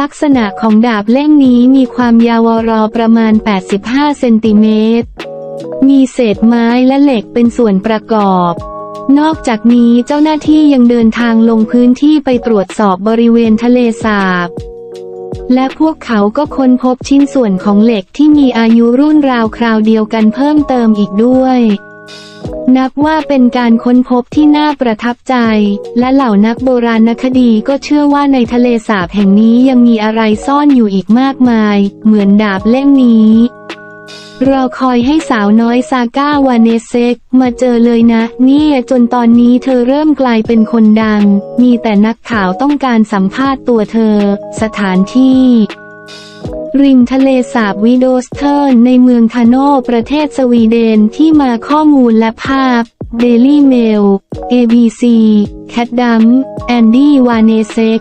ลักษณะของดาบเล่มนี้มีความยาวรอประมาณ 85 เซนติเมตร มีเศษไม้และเหล็กเป็นส่วนประกอบ นอกจากนี้เจ้าหน้าที่ยังเดินทางลงพื้นที่ไปตรวจสอบบริเวณทะเลสาบ และพวกเขาก็ค้นพบชิ้นส่วนของเหล็กที่มีอายุรุ่นราวคราวเดียวกันเพิ่มเติมอีกด้วย นับว่าเป็นการค้นพบที่น่าประทับใจ และเหล่านักโบราณคดีก็เชื่อว่าในทะเลสาบแห่งนี้ยังมีอะไรซ่อนอยู่อีกมากมาย เหมือนดาบเล่มนี้รอคอยให้สาวน้อยซาก้าวาเนเซกมาเจอเลยนะ เนี่ยจนตอนนี้เธอเริ่มกลายเป็นคนดัง มีแต่นักข่าวต้องการสัมภาษณ์ตัวเธอ สถานที่ ริมทะเลสาบวิโดสเทอร์นในเมืองทาโนประเทศสวีเดนที่มาข้อมูลและภาพ Daily Mail ABC แคดดัมแอนดี้วาเนเซก